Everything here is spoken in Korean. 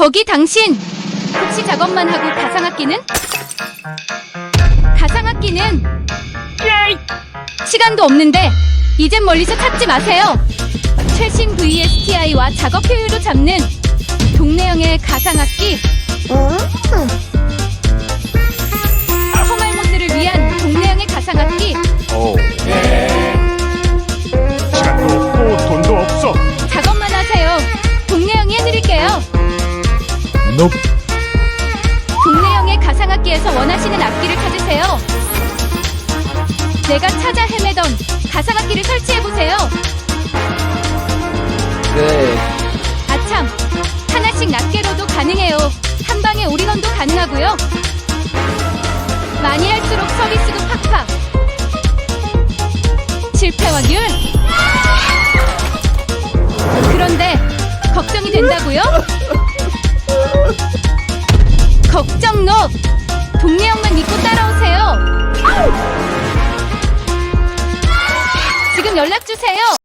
거기 당신 혹시 작업만 하고 가상악기는? 가상악기는 시간도 없는데 이젠 멀리서 찾지 마세요. 최신 VSTI와 작업 효율을 잡는 동네형의 가상악기 너 동네형의 가상악기에서 원하시는 악기를 찾으세요. 내가 찾아 헤매던 가상악기를 설치해보세요. 네. 아참, 하나씩 낱개로도 가능해요. 한 방에 오리건도 가능하고요. 많이 할수록 서비스도 팍팍. 실패 확률. 그런데 걱정이 된다고요? 걱정 노. 동네 형만 믿고 따라오세요. 지금 연락 주세요.